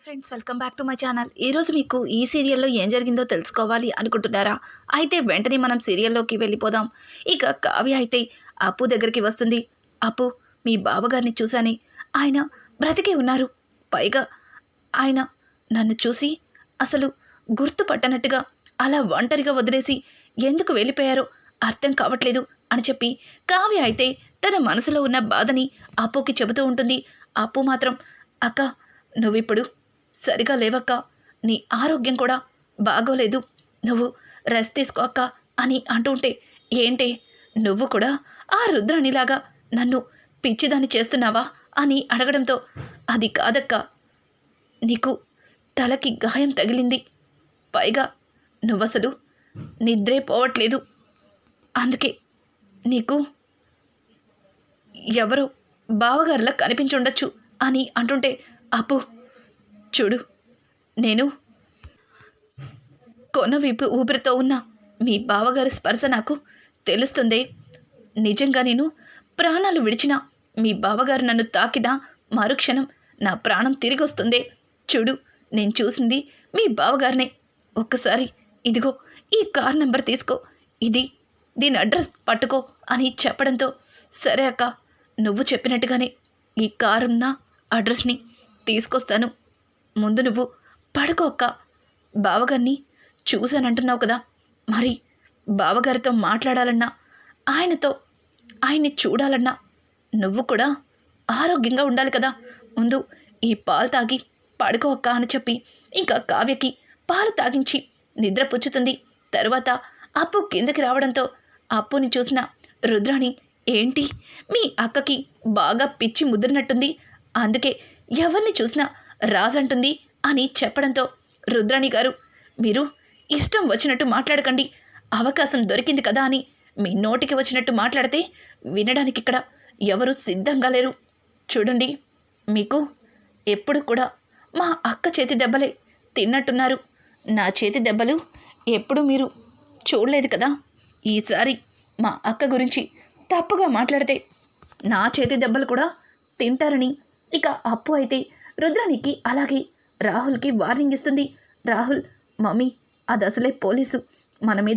Hi friends welcome back to my channel. ఈరోజు మీకు ఈ సీరియల్లో ఏం జరిగిందో తెలుసుకోవాలి అనుకుంటున్నారా? అయితే వెంటనే మనం సీరియల్లోకి వెళ్ళిపోదాం. ఇక కావ్య అయితే అప్పు దగ్గరికి వస్తుంది. అప్పు మీ బావగారిని చూశాని. ఆయన బ్రతికే ఉన్నారు. పైగా ఆయన నన్ను చూసి అసలు గుర్తుపట్టనట్టుగా అలా ఒంటరిగా వదిలేసి ఎందుకు వెళ్ళిపోయారో అర్థం కావట్లేదు అని చెప్పి కావ్య అయితే తన మనసులో ఉన్న బాధని అప్పుకి చెబుతూ ఉంటుంది. అప్పు మాత్రం అక్క నువ్విప్పుడు సరిగా లేవక్క. నీ ఆరోగ్యం కూడా బాగోలేదు. నువ్వు రెస్ట్ తీసుకో అక్క అని అంటుంటే ఏంటి? నువ్వు కూడా ఆ రుద్రానిలాగా నన్ను పిచ్చిదాన్ని చేస్తున్నావా అని అడగడంతో అది కాదక్క. నీకు తలకి గాయం తగిలింది. పైగా నువ్వసలు నిద్రే పోవట్లేదు. అందుకే నీకు ఎవరో బావగారిలా కనిపించుండొచ్చు అని అంటుంటే అప్పు చూడు నేను కొనవీపు ఊపిరితో ఉన్న మీ బావగారి స్పర్శ నాకు తెలుస్తుంది. నిజంగా నేను ప్రాణాలు విడిచిన మీ బావగారు నన్ను తాకిదా మరుక్షణం నా ప్రాణం తిరిగి వస్తుంది చూడు నేను చూసింది మీ బావగారినే. ఒక్కసారి ఇదిగో ఈ కార్ నెంబర్ తీసుకో. ఇది దీని అడ్రస్ పట్టుకో అని చెప్పడంతో సరే అక్క నువ్వు చెప్పినట్టుగానే ఈ కారున్న అడ్రస్ని తీసుకొస్తాను. ముందు నువ్వు పడుకోక్క బావగారిని చూశానంటున్నావు కదా. మరి బావగారితో మాట్లాడాలన్నా ఆయనతో ఆయన్ని చూడాలన్నా నువ్వు కూడా ఆరోగ్యంగా ఉండాలి కదా. ముందు ఈ పాలు తాగి పడుకో అక్క అని చెప్పి ఇంకా కావ్యకి పాలు తాగించి నిద్ర పుచ్చుతుంది. తరువాత అప్పు కిందకి రావడంతో అప్పుని చూసిన రుద్రాణి ఏంటి? మీ అక్కకి బాగా పిచ్చి ముదిరినట్టుంది. అందుకే ఎవరిని చూసినా రాజంటుంది అని చెప్పడంతో రుద్రాణి గారు మీరు ఇష్టం వచ్చినట్టు మాట్లాడకండి. అవకాశం దొరికింది కదా అని మీ నోటికి వచ్చినట్టు మాట్లాడితే వినడానికి ఇక్కడ ఎవరు సిద్ధంగా లేరు. చూడండి మీకు ఎప్పుడు కూడా మా అక్క చేతి దెబ్బలే తిన్నట్టున్నారు. నా చేతి దెబ్బలు ఎప్పుడు మీరు చూడలేదు కదా. ఈసారి మా అక్క గురించి తప్పుగా మాట్లాడితే నా చేతి దెబ్బలు కూడా తింటారని ఇక అప్పు అయితే రుద్రానికి అలాగే రాహుల్కి వార్నింగ్ ఇస్తుంది. రాహుల్ మమ్మీ అది అసలే పోలీసు. మన మీద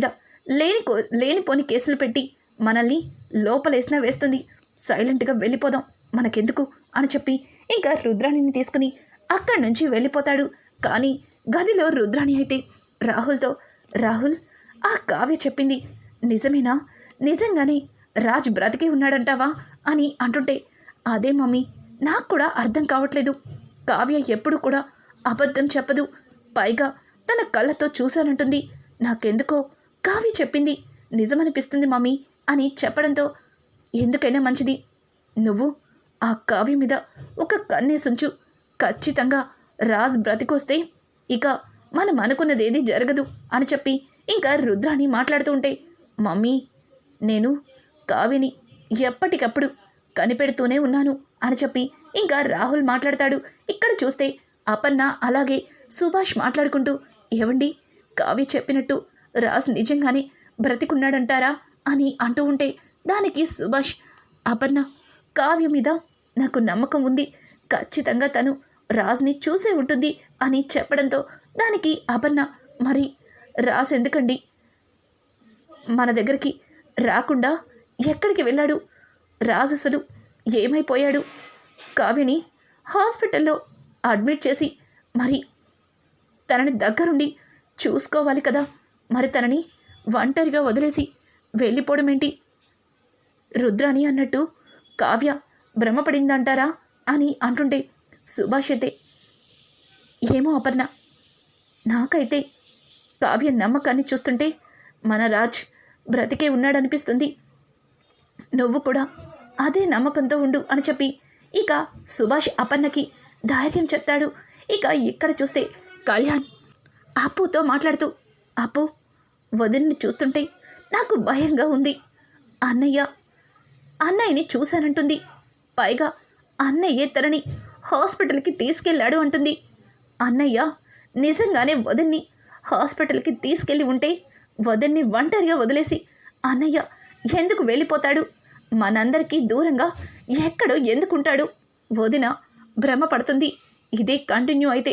లేని కో లేనిపోని కేసులు పెట్టి మనల్ని లోపలేసినా వేస్తుంది. సైలెంట్గా వెళ్ళిపోదాం. మనకెందుకు? అని చెప్పి ఇంకా రుద్రాణిని తీసుకుని అక్కడి నుంచి వెళ్ళిపోతాడు. కానీ గదిలో రుద్రాణి అయితే రాహుల్తో రాహుల్ ఆ కావ్య చెప్పింది నిజమేనా? నిజంగానే రాజ్ బ్రతికే ఉన్నాడంటావా? అని అంటుంటే అదే మమ్మీ నాకు కూడా అర్థం కావట్లేదు. కావ్య ఎప్పుడు కూడా అబద్ధం చెప్పదు. పైగా తన కళ్ళతో చూశానంటుంది. నాకెందుకో కావ్య చెప్పింది నిజమనిపిస్తుంది మమ్మీ అని చెప్పడంతో ఎందుకైనా మంచిది. నువ్వు ఆ కావ్య మీద ఒక కన్నేసుంచు. ఖచ్చితంగా రాజ్ బ్రతికొస్తే ఇక మనం అనుకున్నదేది జరగదు అని చెప్పి ఇంకా రుద్రాని మాట్లాడుతూ ఉంటే మమ్మీ నేను కావ్యని ఎప్పటికప్పుడు కనిపెడుతూనే ఉన్నాను అని చెప్పి ఇంకా రాహుల్ మాట్లాడతాడు. ఇక్కడ చూస్తే అపర్ణ అలాగే సుభాష్ మాట్లాడుకుంటూ ఏవండి? కావ్య చెప్పినట్టు రాజ్ నిజంగానే బ్రతికున్నాడంటారా? అని అంటూ ఉంటే దానికి సుభాష్ అపర్ణ కావ్య మీద నాకు నమ్మకం ఉంది. ఖచ్చితంగా తను రాజ్ని చూసే ఉంటుంది అని చెప్పడంతో దానికి అపర్ణ మరి రాజ్ ఎందుకండి మన దగ్గరికి రాకుండా ఎక్కడికి వెళ్ళాడు? రాజు అసలు ఏమైపోయాడు? కావ్యని హాస్పిటల్లో అడ్మిట్ చేసి మరి తనని దగ్గరుండి చూసుకోవాలి కదా. మరి తనని ఒంటరిగా వదిలేసి వెళ్ళిపోవడం ఏంటి? రుద్రాణి అన్నట్టు కావ్య భ్రమపడిందంటారా అని అంటుంటే సుభాష్ అయితే ఏమో అపర్ణ నాకైతే కావ్య నమ్మకాన్ని చూస్తుంటే మన రాజ్ బ్రతికే ఉన్నాడనిపిస్తుంది. నువ్వు కూడా అదే నమ్మకంతో ఉండు అని చెప్పి ఇక సుభాష్ అపర్ణకి ధైర్యం చెప్తాడు. ఇక ఇక్కడ చూస్తే కళ్యాణ్ అప్పుతో మాట్లాడుతూ అప్పు వదిలిని చూస్తుంటే నాకు భయంగా ఉంది. అన్నయ్య అన్నయ్యని చూశానంటుంది. పైగా అన్నయ్యే తనని హాస్పిటల్కి తీసుకెళ్ళాడు అంటుంది. అన్నయ్య నిజంగానే వదిన్ని హాస్పిటల్కి తీసుకెళ్ళి ఉంటే వదిన్ని ఒంటరిగా వదిలేసి అన్నయ్య ఎందుకు వెళ్ళిపోతాడు? మనందరికీ దూరంగా ఎక్కడో ఎందుకుంటాడు? వదిన భ్రమ పడుతుంది ఇదే కంటిన్యూ అయితే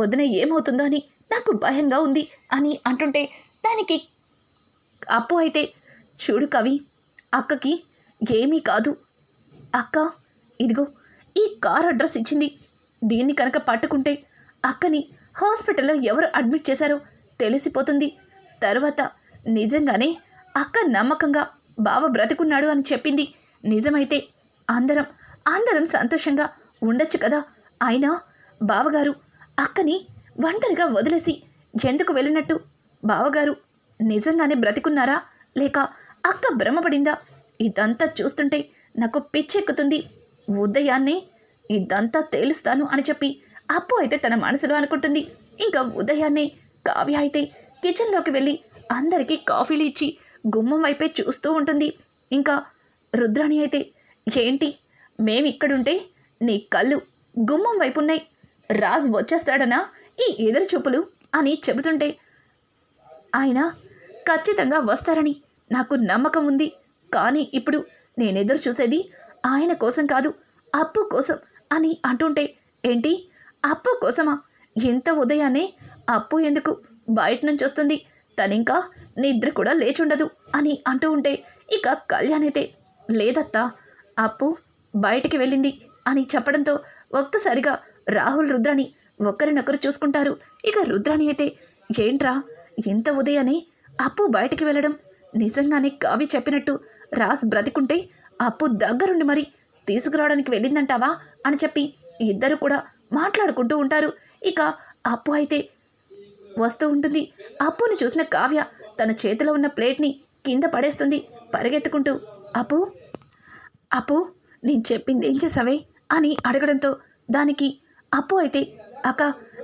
వదిన ఏమవుతుందో అని నాకు భయంగా ఉంది అని అంటుంటే దానికి అప్పు అయితే చూడు కవి అక్కకి ఏమీ కాదు. అక్క ఇదిగో ఈ కార్ అడ్రస్ ఇచ్చింది. దీన్ని కనుక పట్టుకుంటే అక్కని హాస్పిటల్లో ఎవరు అడ్మిట్ చేశారో తెలిసిపోతుంది. తర్వాత నిజంగానే అక్క నమ్మకంగా బావ బ్రతికున్నాడు అని చెప్పింది. నిజమైతే అందరం అందరం సంతోషంగా ఉండొచ్చు కదా? అయినా బావగారు అక్కని ఒంటరిగా వదిలేసి ఎందుకు వెళ్ళినట్టు? బావగారు నిజంగానే బ్రతికున్నారా? లేక అక్క భ్రమపడిందా? ఇదంతా చూస్తుంటే నాకు పిచ్చెక్కుతుంది. ఉదయాన్నే ఇదంతా తేలుస్తాను అని చెప్పి అప్పు అయితే తన మనసులో అనుకుంటుంది. ఇంకా ఉదయాన్నే కావ్య అయితే కిచెన్లోకి వెళ్ళి అందరికీ కాఫీలు ఇచ్చి గుమ్మం వైపే చూస్తూ ఉంటుంది. ఇంకా రుద్రాణి అయితే ఏంటి? మేమిక్కడుంటే నీ కళ్ళు గుమ్మం వైపు ఉన్నాయి రాజు వచ్చేస్తాడనా? ఈ ఎదురు చూపులు అని చెబుతుంటే ఆయన ఖచ్చితంగా వస్తారని నాకు నమ్మకం ఉంది. కానీ ఇప్పుడు నేను ఎదురు చూసేది ఆయన కోసం కాదు అప్పు కోసం అని అంటుంటే ఏంటి? అప్పు కోసమా? ఇంత ఉదయాన్నే అప్పు ఎందుకు బయట నుంచి వస్తుంది తనింకా నిద్ర కూడా లేచుండదు అని అంటూ ఉంటే ఇక కళ్యాణ్ అయితే లేదత్తా. అప్పు బయటికి వెళ్ళింది అని చెప్పడంతో ఒక్కసారిగా రాహుల్ రుద్రాని ఒకరినొకరు చూసుకుంటారు. ఇక రుద్రాని అయితే ఏంట్రా ఇంత ఉదయాన్నే అప్పు బయటికి వెళ్ళడం? నిజంగానే కావి చెప్పినట్టు రాస్ బ్రతికుంటే అప్పు దగ్గరుండి మరి తీసుకురావడానికి వెళ్ళిందంటావా? అని చెప్పి ఇద్దరు కూడా మాట్లాడుకుంటూ ఉంటారు. ఇక అప్పు అయితే వస్తూ ఉంటుంది. అప్పుని చూసిన కావ్య తన చేతిలో ఉన్న ప్లేట్ని కింద పడేస్తుంది. పరిగెత్తుకుంటూ అప్పు అప్పు? నేను చెప్పింది ఏం చేసావే అని అడగడంతో దానికి అప్పు అయితే అక్క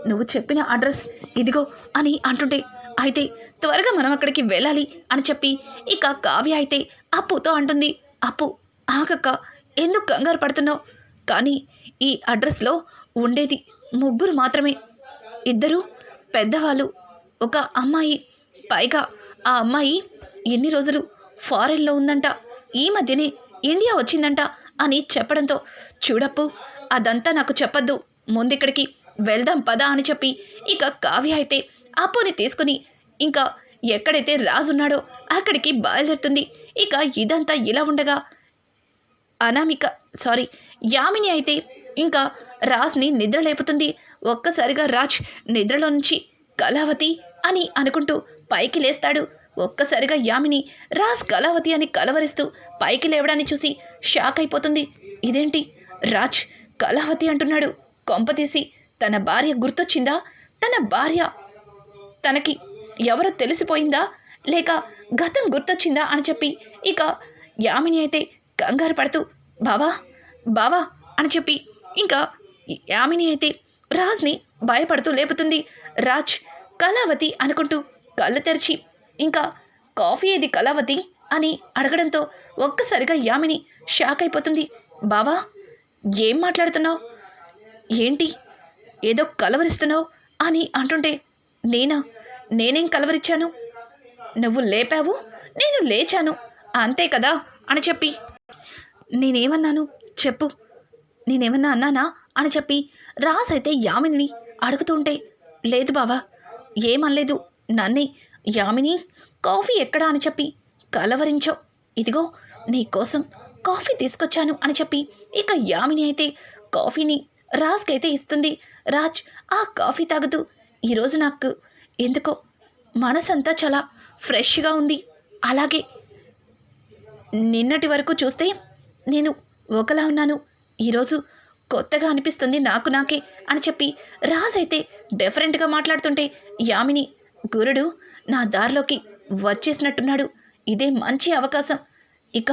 నువ్వు చెప్పిన అడ్రస్ ఇదిగో అని అంటుంటే అయితే త్వరగా మనం అక్కడికి వెళ్ళాలి అని చెప్పి ఇక కావ్య అయితే అప్పుతో అంటుంది అప్పు ఆగక్క ఎందుకు కంగారు పడుతున్నావు? కానీ ఈ అడ్రస్లో ఉండేది ముగ్గురు మాత్రమే. ఇద్దరు పెద్దవాళ్ళు ఒక అమ్మాయి. పైగా ఆ అమ్మాయి ఎన్ని రోజులు ఫారెన్లో ఉందంట. ఈ మధ్యనే ఇండియా వచ్చిందంట అని చెప్పడంతో చూడప్పు అదంతా నాకు చెప్పొద్దు ముందిక్కడికి వెళ్దాం పదా అని చెప్పి ఇక కావ్య అయితే అప్పుని తీసుకుని ఇంకా ఎక్కడైతే రాజున్నాడో అక్కడికి బయలుదేరుతుంది. ఇక ఇదంతా ఇలా ఉండగా అనామిక సారీ యామిని అయితే ఇంకా రాజ్ని నిద్ర లేపుతుంది ఒక్కసారిగా రాజ్ నిద్రలో నుంచి కళావతి అని అనుకుంటూ పైకి లేస్తాడు. ఒక్కసారిగా యామిని రాజ్ కళావతి అని కలవరిస్తూ పైకి లేవడాన్ని చూసి షాక్ అయిపోతుంది. ఇదేంటి? రాజ్ కళావతి అంటున్నాడు. కొంపతీసి తన భార్య గుర్తొచ్చిందా? తన భార్య తనకి ఎవరో తెలిసిపోయిందా? లేక గతం గుర్తొచ్చిందా అని చెప్పి ఇక యామిని అయితే కంగారు పడుతూ బావా బావా అని చెప్పి ఇంకా యామిని అయితే రాజ్ని భయపడుతూ లేపుతుంది. రాజ్ కళావతి అనుకుంటూ కళ్ళు తెరిచి ఇంకా కాఫీ ఏది కళావతి అని అడగడంతో ఒక్కసారిగా యామిని షాక్ అయిపోతుంది. బావా ఏం మాట్లాడుతున్నావు? ఏంటి? ఏదో కలవరిస్తున్నావు? అని అంటుంటే నేనా? నేనేం కలవరిచ్చాను? నువ్వు లేపావు? నేను లేచాను. అంతే కదా? అని చెప్పి. నేనేమన్నాను? చెప్పు. నేనేమన్నా అన్నానా? అని చెప్పి రాస్ అయితే యామిని అడుగుతుంటే లేదు బావా ఏమనలేదు. నన్నే యామిని కాఫీ ఎక్కడా అని చెప్పి కలవరించో ఇదిగో నీకోసం కాఫీ తీసుకొచ్చాను అని చెప్పి ఇక యామిని అయితే కాఫీని రాజ్కైతే ఇస్తుంది. రాజ్ ఆ కాఫీ తాగుతూ ఈరోజు నాకు ఎందుకో మనసంతా చాలా ఫ్రెష్గా ఉంది. అలాగే నిన్నటి వరకు చూస్తే నేను ఒకలా ఉన్నాను. ఈరోజు కొత్తగా అనిపిస్తుంది నాకు నాకే అని చెప్పి రాజ్ అయితే డిఫరెంట్గా మాట్లాడుతుంటే యామిని గురుడు నా దారిలోకి వచ్చేసినట్టున్నాడు. ఇదే మంచి అవకాశం. ఇక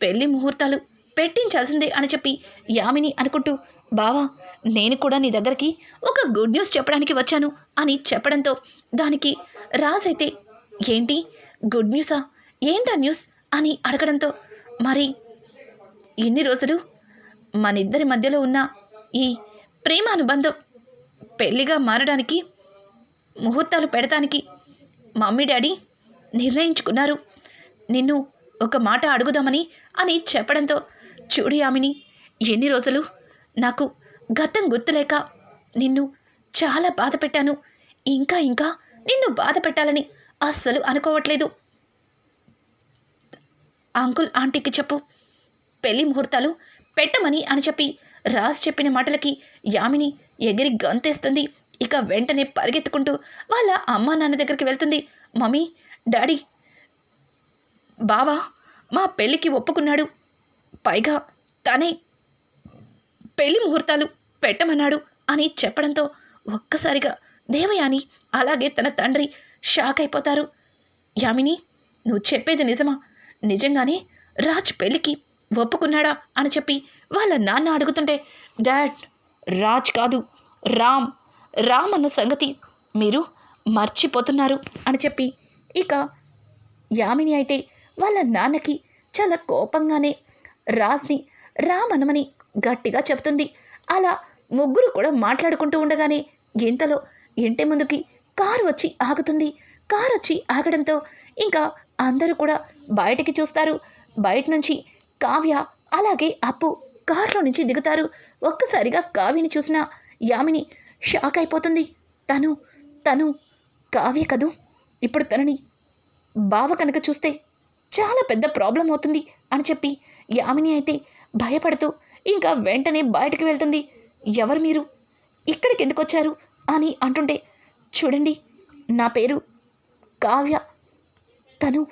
పెళ్ళి ముహూర్తాలు పెట్టించాల్సిందే అని చెప్పి యామిని అనుకుంటూ బావా నేను కూడా నీ దగ్గరికి ఒక గుడ్ న్యూస్ చెప్పడానికి వచ్చాను అని చెప్పడంతో దానికి రాజైతే అయితే ఏంటి? గుడ్ న్యూసా? ఏంటా న్యూస్? అని అడగడంతో మరి ఇన్ని రోజులు మన ఇద్దరి మధ్యలో ఉన్న ఈ ప్రేమ అనుబంధం పెళ్ళిగా మారడానికి ముహూర్తాలు పెడటానికి మమ్మీ డాడీ నిర్ణయించుకున్నారు. నిన్ను ఒక మాట అడుగుదామని అని చెప్పడంతో చూడు యామిని ఎన్ని రోజులు నాకు గతం గుర్తులేక నిన్ను చాలా బాధ పెట్టాను. ఇంకా ఇంకా నిన్ను బాధ పెట్టాలని అస్సలు అనుకోవట్లేదు. అంకుల్ ఆంటీకి చెప్పు. పెళ్ళి ముహూర్తాలు పెట్టమని అని చెప్పి రాజ్ చెప్పిన మాటలకి యామిని ఎగిరి గంతేస్తుంది. ఇక వెంటనే పరిగెత్తుకుంటూ వాళ్ళ అమ్మా నాన్న దగ్గరికి వెళ్తుంది. మమ్మీ డాడీ బావా మా పెళ్ళికి ఒప్పుకున్నాడు. పైగా తనే పెళ్ళి ముహూర్తాలు పెట్టమన్నాడు అని చెప్పడంతో ఒక్కసారిగా దేవయాని అలాగే తన తండ్రి షాక్ అయిపోతారు. యామిని నువ్వు చెప్పేది నిజమా? నిజంగానే రాజ్ పెళ్ళికి ఒప్పుకున్నాడా? అని చెప్పి వాళ్ళ నాన్న అడుగుతుంటే డాడ్ రాజ్ కాదు రామ్ రామ్ అన్న సంగతి మీరు మర్చిపోతున్నారు అని చెప్పి ఇక యామిని అయితే వాళ్ళ నాన్నకి చాలా కోపంగానే రాజ్ని రామ్ అనమని గట్టిగా చెప్తుంది అలా ముగ్గురు కూడా మాట్లాడుకుంటూ ఉండగానే ఇంతలో ఇంటి ముందుకి కారు వచ్చి ఆగుతుంది. కారు వచ్చి ఆగడంతో ఇంకా అందరూ కూడా బయటికి చూస్తారు. బయట నుంచి కావ్య అలాగే అప్పు కారులో నుంచి దిగుతారు. ఒక్కసారిగా కావ్యని చూసిన యామిని షాక్ అయిపోతుంది. తను తను కావ్య కదూ? ఇప్పుడు తనని బావ కనుక చూస్తే చాలా పెద్ద ప్రాబ్లం అవుతుంది అని చెప్పి యామిని అయితే భయపడుతూ ఇంకా వెంటనే బయటకు వెళ్తుంది. ఎవరు మీరు? ఇక్కడికి ఎందుకు వచ్చారు? అని అంటుంటే చూడండి నా పేరు కావ్య. తను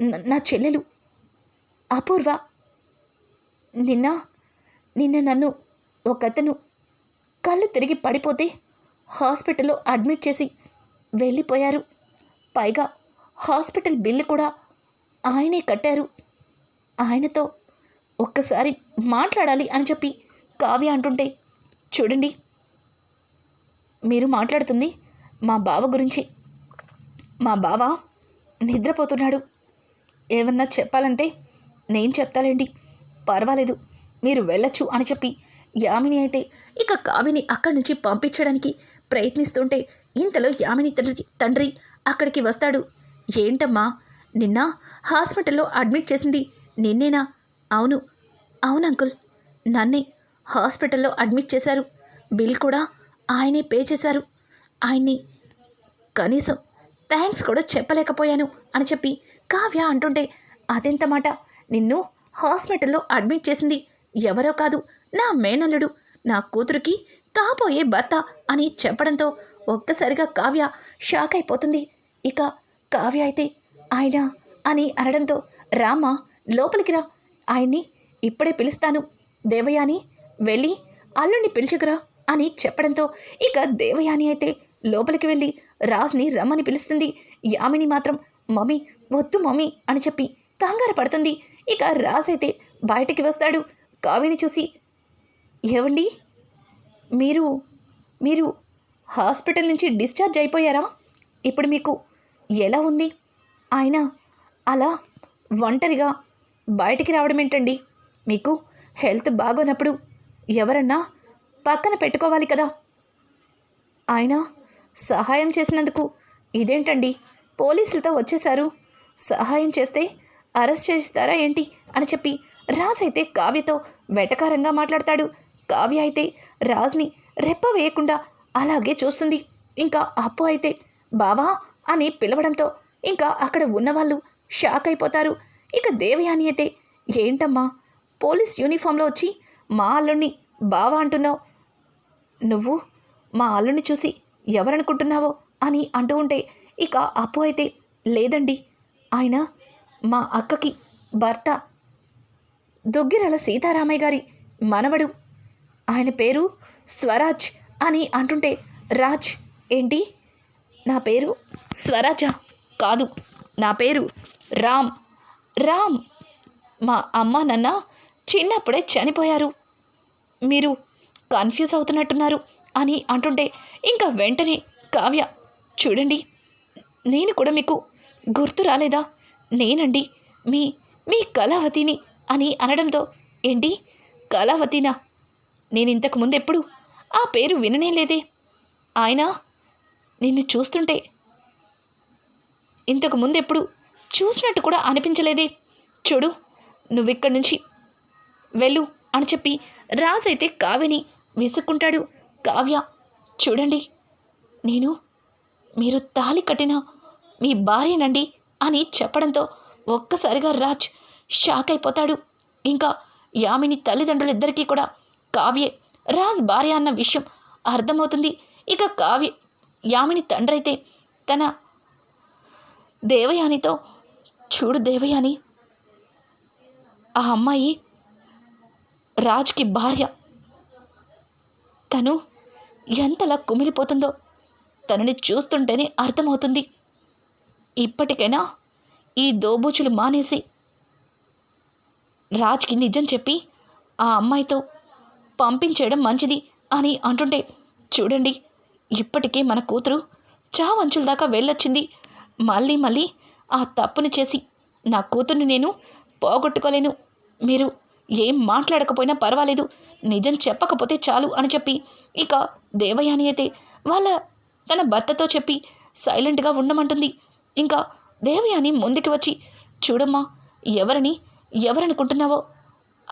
నా- చెల్లెలు. అపూర్వ. నిన్న నిన్న నన్ను ఒకతను కళ్ళు తిరిగి పడిపోతే హాస్పిటల్లో అడ్మిట్ చేసి వెళ్ళిపోయారు. పైగా హాస్పిటల్ బిల్లు కూడా ఆయనే కట్టారు. ఆయనతో ఒక్కసారి మాట్లాడాలి అని చెప్పి కావ్య అంటుంటే చూడండి మీరు మాట్లాడుతుంది మా బావ గురించి. మా బావ నిద్రపోతున్నాడు. ఏమన్నా చెప్పాలంటే నేను చెప్తాలేండి. పర్వాలేదు మీరు వెళ్ళొచ్చు అని చెప్పి యామిని అయితే ఇక కావిని అక్కడి నుంచి పంపించడానికి ప్రయత్నిస్తుంటే ఇంతలో యామిని తండ్రి తండ్రి అక్కడికి వస్తాడు. ఏంటమ్మా? నిన్న హాస్పిటల్లో అడ్మిట్ చేసింది నిన్నేనా? అవును. అవును అంకుల్. నన్నే హాస్పిటల్లో అడ్మిట్ చేశారు. బిల్ కూడా ఆయనే పే చేశారు. ఆయన్ని కనీసం థ్యాంక్స్ కూడా చెప్పలేకపోయాను అని చెప్పి కావ్య అంటుంటే అదెంత మాట? నిన్ను హాస్పిటల్లో అడ్మిట్ చేసింది ఎవరో కాదు నా మేనల్లుడు. నా కూతురికి కాబోయే భర్త అని చెప్పడంతో ఒక్కసారిగా కావ్య షాక్ అయిపోతుంది. ఇక కావ్య అయితే ఆయన అని అనడంతో రామ లోపలికి రా. ఆయన్ని ఇప్పుడే పిలుస్తాను. దేవయాని వెళ్ళి అల్లుడిని పిలుచుకురా అని చెప్పడంతో ఇక దేవయాని అయితే లోపలికి వెళ్ళి రాజ్ని రమ్మని పిలుస్తుంది. యామిని మాత్రం మమ్మీ వద్దు మమ్మీ అని చెప్పి కంగారు పడుతుంది. ఇక రాజ్ అయితే బయటికి వస్తాడు. కావిని చూసి ఏవండి? మీరు మీరు హాస్పిటల్ నుంచి డిశ్చార్జ్ అయిపోయారా? ఇప్పుడు మీకు ఎలా ఉంది? ఆయన అలా ఒంటరిగా బయటికి రావడం ఏంటండి? మీకు హెల్త్ బాగోనప్పుడు ఎవరన్నా పక్కన పెట్టుకోవాలి కదా? ఆయన సహాయం చేసినందుకు ఇదేంటండి? పోలీసులతో వచ్చేశారు. సహాయం చేస్తే అరెస్ట్ చేస్తారా ఏంటి అని చెప్పి రాజ్ అయితే కావ్యతో వెటకారంగా మాట్లాడతాడు. కావ్య అయితే రాజ్ని రెప్ప వేయకుండా అలాగే చూస్తుంది. ఇంకా అప్పు అయితే బావా అని పిలవడంతో ఇంకా అక్కడ ఉన్నవాళ్ళు షాక్ అయిపోతారు. ఇక దేవయాని అయితే ఏంటమ్మా పోలీస్ యూనిఫామ్లో వచ్చి మా అల్లుణ్ణి బావా అంటున్నావు. నువ్వు మా అల్లుని చూసి ఎవరనుకుంటున్నావో అని అంటూ ఉంటే ఇక అప్పు అయితే లేదండి ఆయన మా అక్కకి భర్త దొగ్గిరల సీతారామయ్య గారి మనవడు. ఆయన పేరు స్వరాజ్ అని అంటుంటే రాజ్ ఏంటి? నా పేరు స్వరాజా కాదు నా పేరు రామ్. రామ్ మా అమ్మ నాన్న చిన్నప్పుడే చనిపోయారు. మీరు కన్ఫ్యూజ్ అవుతున్నట్టున్నారు అని అంటుంటే ఇంకా వెంటనే కావ్య చూడండి నేను కూడా మీకు గుర్తు రాలేదా? నేనండి మీ మీ కళావతిని అని అనడంతో ఏంటి? కళావతినా? నేను ఇంతకు ముందు ఎప్పుడు ఆ పేరు విననే లేదే. ఆయన నిన్ను చూస్తుంటే ఇంతకు ముందు ఎప్పుడు చూసినట్టు కూడా అనిపించలేదే. చూడు నువ్విక్కడి నుంచి వెళ్ళు అని చెప్పి రాజైతే కావ్యని విసుక్కుంటాడు. కావ్య చూడండి నేను మీరు తాలి కట్టిన మీ భార్యనండి అని చెప్పడంతో ఒక్కసారిగా రాజ్ షాక్ అయిపోతాడు ఇంకా యామిని తల్లిదండ్రులిద్దరికీ కూడా కావ్యే రాజ్ భార్య అన్న విషయం అర్థమవుతుంది. ఇక కావ్య యామిని తండ్రైతే తన దేవయానితో చూడు దేవయాని ఆ అమ్మాయి రాజ్కి భార్య. తను ఎంతలా కుమిలిపోతుందో తనని చూస్తుంటేనే అర్థమవుతుంది. ఇప్పటికైనా ఈ దోబూచులు మానేసి రాజ్కి నిజం చెప్పి ఆ అమ్మాయితో పంపించేయడం మంచిది అని అంటుంటే చూడండి ఇప్పటికే మన కూతురు చావంచుల దాకా వెళ్ళొచ్చింది. మళ్ళీ మళ్ళీ ఆ తప్పుని చేసి నా కూతుర్ని నేను పోగొట్టుకోలేను. మీరు ఏం మాట్లాడకపోయినా పర్వాలేదు. నిజం చెప్పకపోతే చాలు అని చెప్పి ఇక దేవయాని అయితే వాళ్ళ తన భర్తతో చెప్పి సైలెంట్గా ఉండమంటుంది. ఇంకా దేవయాని ముందుకు వచ్చి చూడమ్మా ఎవరిని ఎవరనుకుంటున్నావో?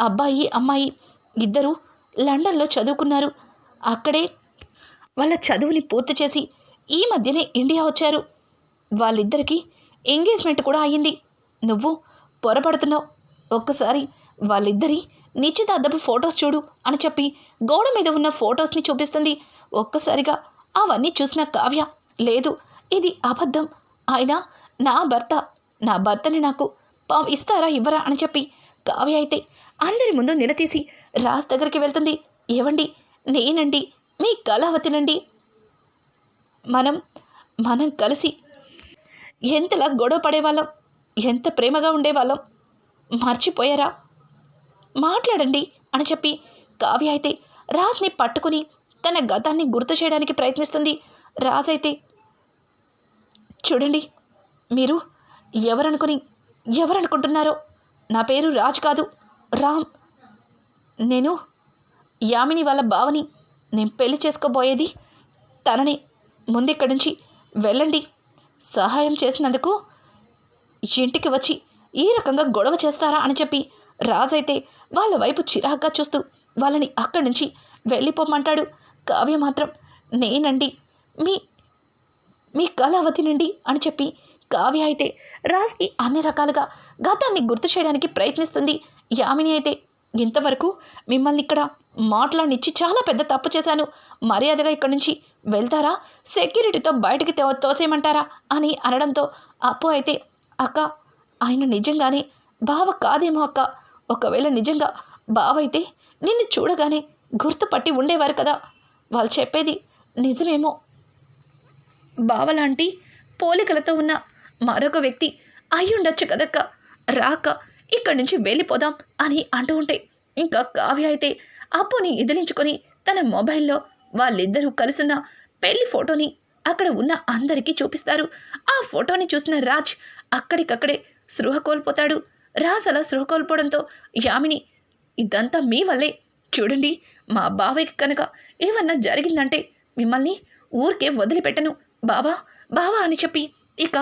అబ్బాయి అమ్మాయి ఇద్దరు లండన్లో చదువుకున్నారు. అక్కడే వాళ్ళ చదువుని పూర్తి చేసి ఈ మధ్యనే ఇండియా వచ్చారు. వాళ్ళిద్దరికీ ఎంగేజ్మెంట్ కూడా అయ్యింది. నువ్వు పొరపడుతున్నావు. ఒక్కసారి వాళ్ళిద్దరి నిశ్చితార్థపు ఫొటోస్ చూడు అని చెప్పి గోడ మీద ఉన్న ఫొటోస్ని చూపిస్తుంది. ఒక్కసారిగా అవన్నీ చూసిన కావ్య లేదు ఇది అబద్ధం. ఆయన నా భర్త నా భర్తని నాకు ఇస్తారా ఇవ్వరా అని చెప్పి కావ్య అయితే అందరి ముందు నిలదీసి రాజ్ దగ్గరికి వెళ్తుంది. ఏవండి నేనండి మీ కళావతినండి. మనం మనం కలిసి ఎంతలా గొడవ పడేవాళ్ళం ఎంత ప్రేమగా ఉండేవాళ్ళం మర్చిపోయారా? మాట్లాడండి అని చెప్పి కావ్య అయితే రాజ్ని పట్టుకుని తన గతాన్ని గుర్తు చేయడానికి ప్రయత్నిస్తుంది. రాజ్ అయితే చూడండి మీరు ఎవరనుకుని ఎవరనుకుంటున్నారో? నా పేరు రాజ్ కాదు రామ్. నేను యామిని వాళ్ళ బావని నేను పెళ్ళి చేసుకోబోయేది తనని. ముందిక్కడి నుంచి వెళ్ళండి. సహాయం చేసినందుకు ఇంటికి వచ్చి ఈ రకంగా గొడవ చేస్తారా అని చెప్పి రాజైతే వాళ్ళ వైపు చిరాగ్గా చూస్తూ వాళ్ళని అక్కడి నుంచి వెళ్ళిపోమంటాడు. కావ్య మాత్రం నేనండి మీ మీ కళావతి నుండి అని చెప్పి కావ్య అయితే రాజ్కి అన్ని రకాలుగా గతాన్ని గుర్తు చేయడానికి ప్రయత్నిస్తుంది. యామిని అయితే ఇంతవరకు మిమ్మల్ని ఇక్కడ మాట్లాడినిచ్చి చాలా పెద్ద తప్పు చేశాను. మర్యాదగా ఇక్కడి నుంచి వెళ్తారా? సెక్యూరిటీతో బయటికి తోసేయమంటారా? అని అనడంతో అప్పు అయితే అక్క ఆయన నిజంగానే బావ కాదేమో అక్క. ఒకవేళ నిజంగా బావ అయితే నిన్ను చూడగానే గుర్తుపట్టి ఉండేవారు కదా. వాళ్ళు చెప్పేది నిజమేమో. బావలాంటి పోలికలతో ఉన్న మరొక వ్యక్తి అయ్యుండొచ్చు కదక్క రాక ఇక్కడి నుంచి వెళ్ళిపోదాం అని అంటూ ఉంటే ఇంకా కావ్య అయితే అప్పుని ఎదిరించుకొని తన మొబైల్లో వాళ్ళిద్దరూ కలిసిన పెళ్ళి ఫోటోని అక్కడ ఉన్న అందరికీ చూపిస్తారు. ఆ ఫోటోని చూసిన రాజ్ అక్కడికక్కడే స్పృహ కోల్పోతాడు. రాజ్ అలా స్పృహ కోల్పోవడంతో యామిని ఇదంతా మీ వల్లే. చూడండి మా బావయ్యకి కనుక ఏమన్నా జరిగిందంటే మిమ్మల్ని ఊరికే వదిలిపెట్టను. బావా బావా అని చెప్పి ఇక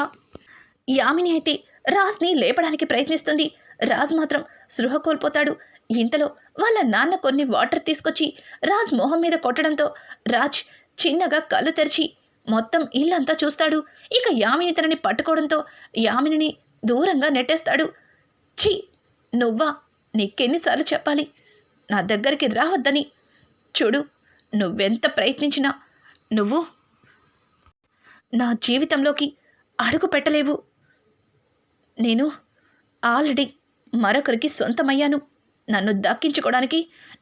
యామిని అయితే రాజ్ని లేపడానికి ప్రయత్నిస్తుంది. రాజ్ మాత్రం స్పృహ కోల్పోతాడు. ఇంతలో వాళ్ళ నాన్న కొన్ని వాటర్ తీసుకొచ్చి రాజ్ మొహం మీద కొట్టడంతో రాజ్ చిన్నగా కళ్ళు తెరిచి మొత్తం ఇల్లంతా చూస్తాడు. ఇక యామిని తనని పట్టుకోవడంతో యామినిని దూరంగా నెట్టేస్తాడు. ఛీ! నువ్వా? నీకెన్నిసార్లు చెప్పాలి. నా దగ్గరికి రావద్దని. చూడు నువ్వెంత ప్రయత్నించినా నువ్వు నా జీవితంలోకి అడుగు పెట్టలేవు. నేను ఆల్రెడీ మరొకరికి సొంతమయ్యాను. నన్ను దక్కించుకోవడానికి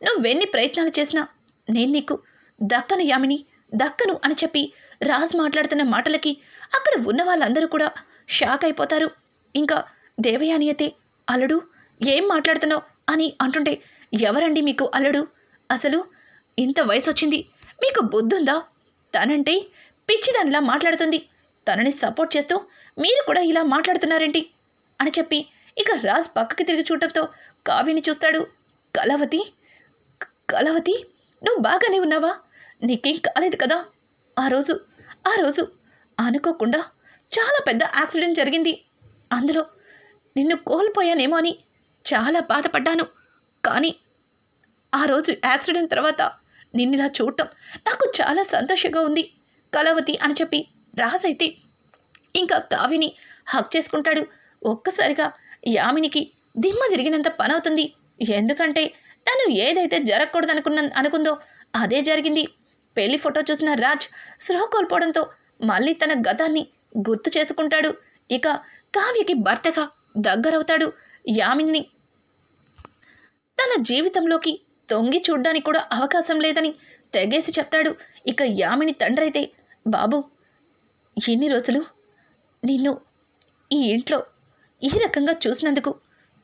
నువ్వెన్ని ప్రయత్నాలు చేసినా నేను నీకు దక్కను యామిని దక్కను అని చెప్పి రాజ్ మాట్లాడుతున్న మాటలకి అక్కడ ఉన్న వాళ్ళందరూ కూడా షాక్ అయిపోతారు. ఇంకా దేవయాని అయితే అల్లుడు ఏం మాట్లాడుతున్నావు అని అంటుంటే ఎవరండి మీకు అల్లుడు? అసలు ఇంత వయసు వచ్చింది మీకు బుద్ధుందా? తనంటే పిచ్చిదానిలా మాట్లాడుతుంది. తనని సపోర్ట్ చేస్తూ మీరు కూడా ఇలా మాట్లాడుతున్నారేంటి? అని చెప్పి ఇక రాజ్ పక్కకి తిరిగి చూడటంతో కావ్యని చూస్తాడు. కలవతి కలవతి నువ్వు బాగానే ఉన్నావా? నీకేం కాలేదు కదా? ఆ రోజు ఆ రోజు అనుకోకుండా చాలా పెద్ద యాక్సిడెంట్ జరిగింది. అందులో నిన్ను కోల్పోయానేమో అని చాలా బాధపడ్డాను. కానీ ఆ రోజు యాక్సిడెంట్ తర్వాత నిన్నులా చూడటం నాకు చాలా సంతోషంగా ఉంది కళావతి అని చెప్పి రాజ్ అయితే ఇంకా కావ్యని హక్ చేసుకుంటాడు. ఒక్కసారిగా యామినికి దిమ్మ తిరిగినంత పనవుతుంది. ఎందుకంటే తను ఏదైతే జరగకూడదు అనుకున్న అనుకుందో అదే జరిగింది. పెళ్ళి ఫోటో చూసిన రాజ్ స్పృహ కోల్పోవడంతో మళ్ళీ తన గతాన్ని గుర్తు చేసుకుంటాడు. ఇక కావ్యకి భర్తగా దగ్గరవుతాడు యామిని తన జీవితంలోకి తొంగి చూడ్డానికి కూడా అవకాశం లేదని తెగేసి చెప్తాడు. ఇక యామిని తండ్రి అయితే బాబు ఎన్ని రోజులు నిన్ను ఈ ఇంట్లో ఈ రకంగా చూసినందుకు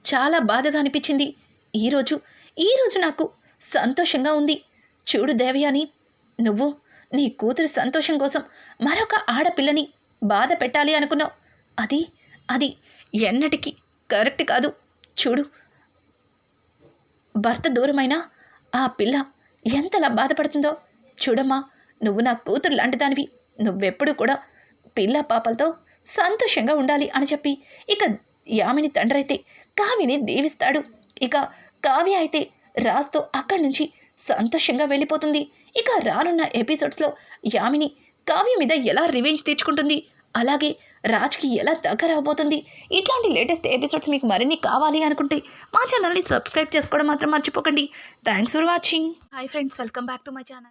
చాలా బాధగా అనిపించింది. ఈరోజు ఈరోజు నాకు సంతోషంగా ఉంది. చూడు దేవయాని నువ్వు నీ కూతురు సంతోషం కోసం మరొక ఆడపిల్లని బాధ పెట్టాలి అనుకున్నావు. అది అది ఎన్నటికీ కరెక్ట్ కాదు. చూడు భర్త దూరమైనా ఆ పిల్ల ఎంతలా బాధపడుతుందో. చూడమ్మా నువ్వు నా కూతురు లాంటి దానివి నువ్వెప్పుడు కూడా పిల్ల పాపలతో సంతోషంగా ఉండాలి అని చెప్పి. ఇక యామిని తండ్రి అయితే కావ్యని దీవిస్తాడు. ఇక కావ్య అయితే రాజ్తో అక్కడి నుంచి సంతోషంగా వెళ్ళిపోతుంది. ఇక రానున్న ఎపిసోడ్స్లో యామిని కావ్య మీద ఎలా రివెంజ్ తీర్చుకుంటుంది అలాగే రాజ్కి ఎలా దగ్గర అవబోతుంది? ఇట్లాంటి లేటెస్ట్ ఎపిసోడ్స్ మీకు మరిన్ని కావాలి అనుకుంటే మా ఛానల్ని సబ్స్క్రైబ్ చేసుకోవడం మాత్రం మర్చిపోకండి. Thanks for watching hi friends welcome back to my channel